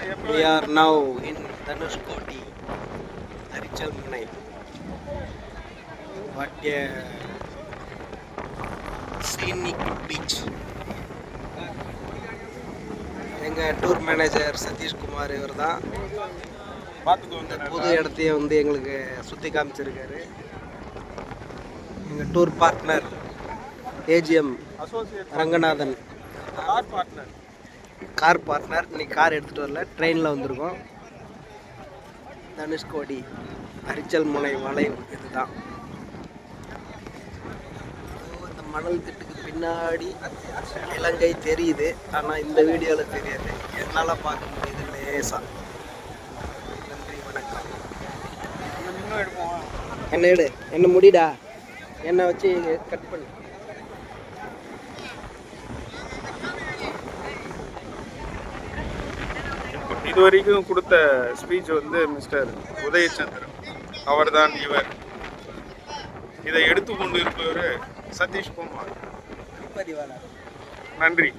We are now in Dhanushkoti, Arichal Munai. What a scenic beach. எங்கள் tour manager Satishkumar இவர் தான் இந்த புது இடத்தையும் வந்து எங்களுக்கு சுற்றி காமிச்சிருக்காரு எங்கள் tour partner AGM Ranganathan car partner இன்னைக்கு கார் எடுத்துகிட்டு வரல. ட்ரெயினில் வந்திருக்கோம். தனுஷ்கோடி அரிச்சல் முனை வளைவு இதுதான். இந்த மணல் திட்டுக்கு பின்னாடி இலங்கை தெரியுது. ஆனால் இந்த வீடியோவில் தெரியாது. என்னால் பார்க்க முடியுது லேசா. நன்றி வணக்கம். என்ன எடு? என்ன முடிடா என்னை வச்சு கட் பண்ணு. இது வரைக்கும் கொடுத்த ஸ்பீச் வந்து மிஸ்டர் உதயச்சந்திரன். அவர்தான் இவர். இதை எடுத்துக்கொண்டு இருப்பவர் சதீஷ்குமார். நன்றி.